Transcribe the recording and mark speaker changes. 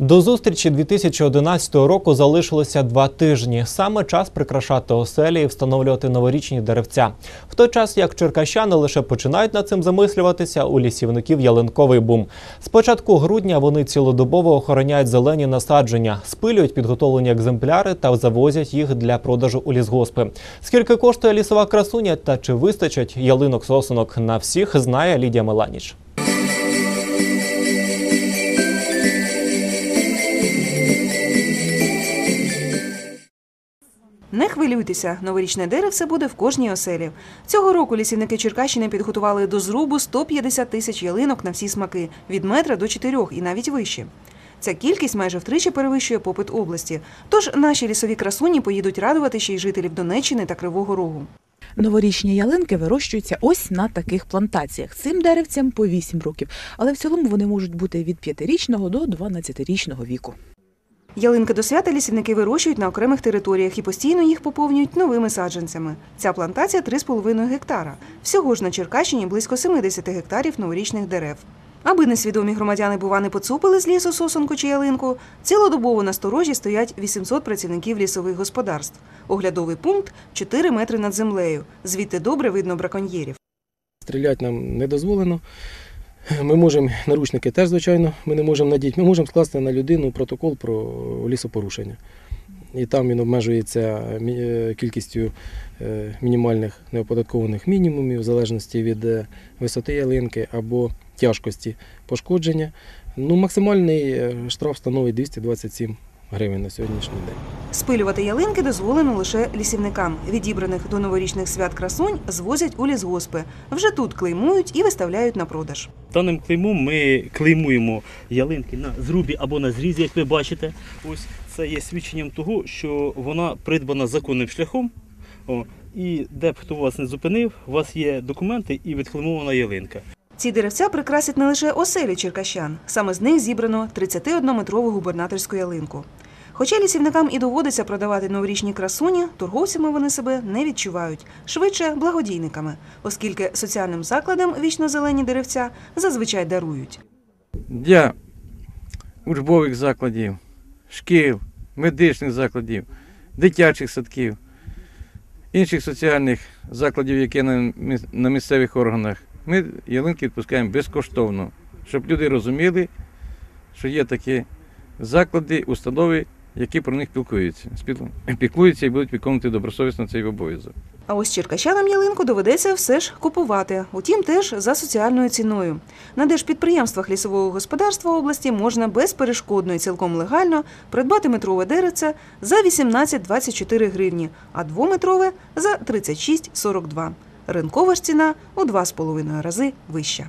Speaker 1: До зустрічі 2011 року залишилося два тижні. Саме час прикрашати оселі і встановлювати новорічні деревця. В той час як черкащани лише починають над цим замислюватися, у лісівників ялинковий бум. З початку грудня вони цілодобово охороняють зелені насадження, спилюють підготовлені екземпляри та завозять їх для продажу у лісгоспи. Скільки коштує лісова красуня та чи вистачить ялинок сосунок на всіх, знає Лідія Меланіч.
Speaker 2: Не хвилюйтеся, новорічне деревце буде в кожній оселі. Цього року лісівники Черкащини підготували до зрубу 150 тисяч ялинок на всі смаки від метра до чотирьох і навіть вище. Ця кількість майже втричі перевищує попит області. Тож наші лісові красуні поїдуть радувати ще й жителів Донеччини та Кривого Рогу.
Speaker 3: Новорічні ялинки вирощуються ось на таких плантаціях. Цим деревцям по 8 років, але в цілому вони можуть бути від 5-річного до 12-річного віку.
Speaker 2: Ялинки до свята лісівники вирощують на окремих територіях і постійно їх поповнюють новими саджанцями. Ця плантація 3,5 гектара. Всього ж на Черкащині близько 70 гектарів новорічних дерев. Аби несвідомі громадяни бува не поцупили з лісу сосонку чи ялинку, цілодобово на сторожі стоять 800 працівників лісових господарств. Оглядовий пункт 4 метри над землею. Звідти добре видно браконьєрів.
Speaker 4: Стріляти нам не дозволено. Ми можемо, наручники теж, звичайно, ми не можемо надіти. Ми можемо скласти на людину протокол про лісопорушення. І там він обмежується е, кількістю е, мінімальних неоподаткованих мінімумів, в залежності від е, висоти ялинки або тяжкості пошкодження. Ну, максимальний штраф становить 227 гривень на сьогоднішній день.
Speaker 2: Спилювати ялинки дозволено лише лісівникам. Відібраних до новорічних свят красунь звозять у лісгоспи. Вже тут клеймують і виставляють на продаж.
Speaker 5: Даним клеймом ми клеймуємо ялинки на зрубі або на зрізі, як ви бачите. Ось це є свідченням того, що вона придбана законним шляхом. О, і де б хто вас не зупинив, у вас є документи і відклеймована ялинка.
Speaker 2: Ці деревця прикрасять не лише оселі черкащан. Саме з них зібрано 31-метрову губернаторську ялинку. Хоча лісівникам і доводиться продавати новорічні красуні, торговцями вони себе не відчувають, швидше благодійниками, оскільки соціальним закладам вічно-зелені деревця зазвичай дарують.
Speaker 6: для учбових закладів, шкіл, медичних закладів, дитячих садків, інших соціальних закладів, які на на місцевих органах. Ми ялинки відпускаємо безкоштовно, щоб люди розуміли, що є такі заклади, установи, які про них піклуються. Піклуються і будуть виконувати добросовісно цей обов'язок.
Speaker 2: А ось черкащанам ялинку доведеться все ж купувати, утім теж за соціальною ціною. На держпідприємствах лісового господарства області можна безперешкодно і цілком легально придбати метрове деревце за 18-24 гривні, а двометрове за 36-42. Ринкова ж ціна у 2,5 рази вища.